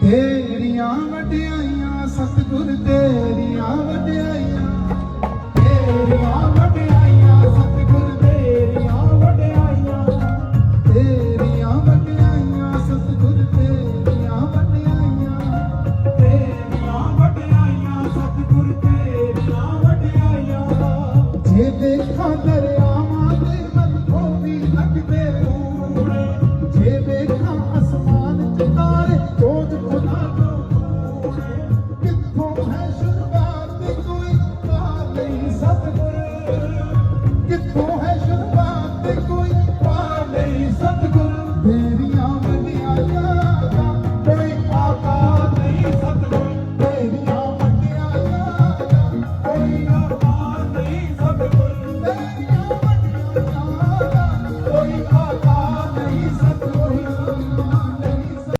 ਤੇਰੀਆਂ ਵਡਿਆਈਆਂ, ਸਤਿਗੁਰ ਤੇਰੀਆਂ ਵਡਿਆਈਆਂ। ਤੇਰੀਆਂ ਵਡਿਆਈਆਂ, ਸਤਿਗੁਰ ਤੇਰੀਆਂ ਵਡਿਆਈਆਂ। ਤੇਰੀਆਂ ਵਡਿਆਈਆਂ, ਸਤਿਗੁਰ ਤੇਰੀਆਂ ਵਡਿਆਈਆਂ। ਤੇਰੀਆਂ ਵਡਿਆਈਆਂ, ਸਤਿਗੁਰ ਤੇਰੀਆਂ ਵਡਿਆਈਆਂ। ਜੇ ਦੇਖਾਂ ਦਰਿਆਵਾਂ ਤੇ ਮਨ ਖੋਵੀ ਲੱਗਦੇ ਪੂਰੇ ਜੇ ਦੇਖਾਂ ਅਸਮਾਨ ਤੇ ਕਿੱਥੋਂ ਹੈ ਸ਼ੁਰੂਆਤ ਕੋਈ ਪਾ ਨਹੀਂ ਸਤਿਗੁਰੂ? ਦੇ